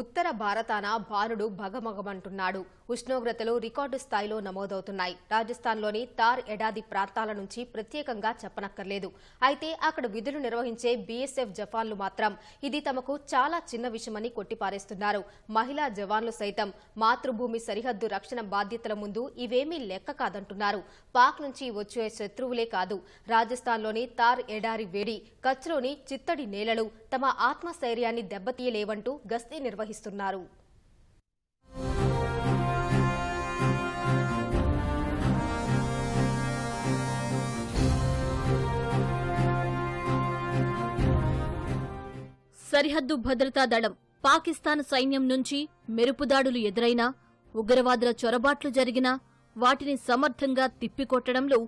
ఉత్తర భారతాన భానుడు భగమగమంటున్నాడు. ఉష్ణోగ్రతలు రికార్డు స్థాయిలో నమోదవుతున్నాయి. రాజస్థాన్లోని తార్ ఎడాది ప్రాంతాల నుంచి ప్రత్యేకంగా చెప్పనక్కర్లేదు. అయితే అక్కడ విధులు నిర్వహించే బీఎస్ఎఫ్ జవాన్లు మాత్రం ఇది తమకు చాలా చిన్న విషయమని కొట్టిపారేస్తున్నారు. మహిళా జవాన్లు సైతం మాతృభూమి సరిహద్దు రక్షణ బాధ్యతల ముందు ఇవేమీ లెక్క కాదంటున్నారు. పాక్ నుంచి వచ్చే శత్రువులే కాదు. రాజస్థాన్లోని తార్ ఎడారి వేడి కచ్లోని చిత్తడి నేలలు తమ ఆత్మస్థైర్యాన్ని దెబ్బతీయలేవంటూ గస్తీ నిర్వహిస్తున్నారు. సరిహద్దు భద్రతా దళం పాకిస్తాన్ సైన్యం నుంచి మెరుపుదాడులు ఎదురైనా ఉగ్రవాదుల చొరబాట్లు జరిగినా వాటిని సమర్థంగా తిప్పికొట్టడంలో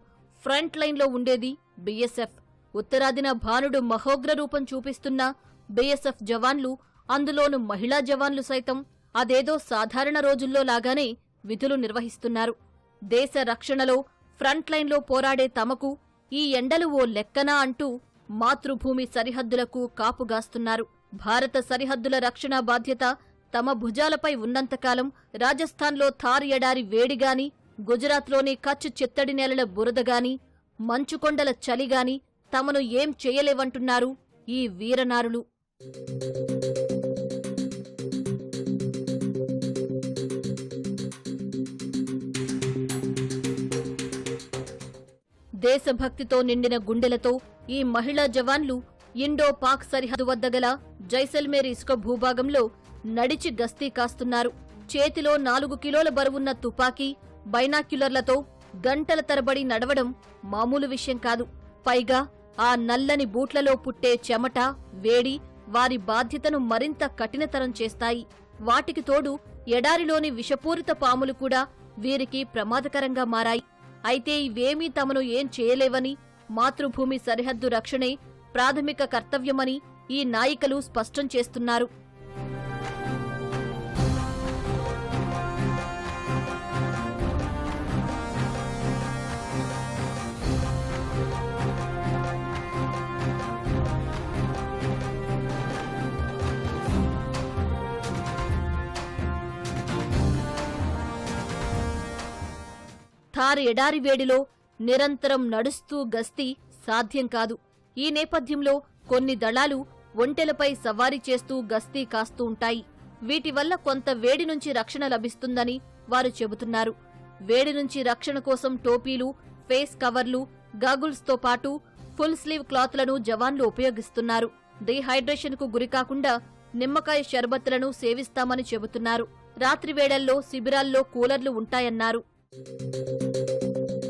ఫ్రంట్ లైన్లో ఉండేది బీఎస్ఎఫ్ ఉత్తరాదిన భానుడు మహోగ్ర రూపం చూపిస్తున్న బీఎస్ఎఫ్ జవాన్లు అందులోను మహిళా జవాన్లు సైతం అదేదో సాధారణ రోజుల్లో లాగానే విధులు నిర్వహిస్తున్నారు. దేశ రక్షణలో ఫ్రంట్ లైన్లో పోరాడే తమకు ఈ ఎండలు ఓ లెక్కనా అంటూ మాతృభూమి సరిహద్దులకు కాపుగాస్తున్నారు భారత సరిహద్దుల రక్షణ బాధ్యత తమ భుజాలపై ఉన్నంతకాలం రాజస్థాన్లో థార్ ఎడారి వేడిగాని గుజరాత్లోని కచ్ చిత్తడి నేలల బురదగాని మంచుకొండల చలిగాని తమను ఏం చేయలేవంటున్నారు ఈ వీరనారులు. దేశభక్తితో నిండిన గుండెలతో ఈ మహిళా జవాన్లు ఇండో పాక్ సరిహద్దు వద్ద గల జైసల్మేర్ ఇసుక భూభాగంలో నడిచి గస్తీ కాస్తున్నారు. చేతిలో నాలుగు కిలోల బరువున్న తుపాకీ బైనాక్యులర్లతో గంటల తరబడి నడవడం మామూలు విషయం కాదు. పైగా ఆ నల్లని బూట్లలో పుట్టే చెమట వేడి వారి బాధ్యతను మరింత కఠినతరం చేస్తాయి. వాటికి తోడు ఎడారిలోని విషపూరిత పాములు కూడా వీరికి ప్రమాదకరంగా మారాయి. అయితే ఇవేమీ తమను ఏం చేయలేవని మాతృభూమి సరిహద్దు రక్షణే ప్రాథమిక కర్తవ్యమని ఈ నాయికలు స్పష్టం చేస్తున్నారు. థార్ ఎడారి వేడిలో నిరంతరం నడుస్తూ గస్తీ సాధ్యం కాదు. ఈ నేపథ్యంలో కొన్ని దళాలు ఒంటెలపై సవారీ చేస్తూ గస్తీ కాస్తూ ఉంటాయి. వీటి వల్ల కొంత వేడి నుంచి రక్షణ లభిస్తుందని వారు చెబుతున్నారు. వేడి నుంచి రక్షణ కోసం టోపీలు ఫేస్ కవర్లు గాగుల్స్తో పాటు ఫుల్ స్లీవ్ క్లాత్లను జవాన్లు ఉపయోగిస్తున్నారు. డీహైడ్రేషన్కు గురికాకుండా నిమ్మకాయ షర్బత్లను సేవిస్తామని చెబుతున్నారు. రాత్రి వేళల్లో శిబిరాల్లో కూలర్లు ఉంటాయన్నారు. えっ?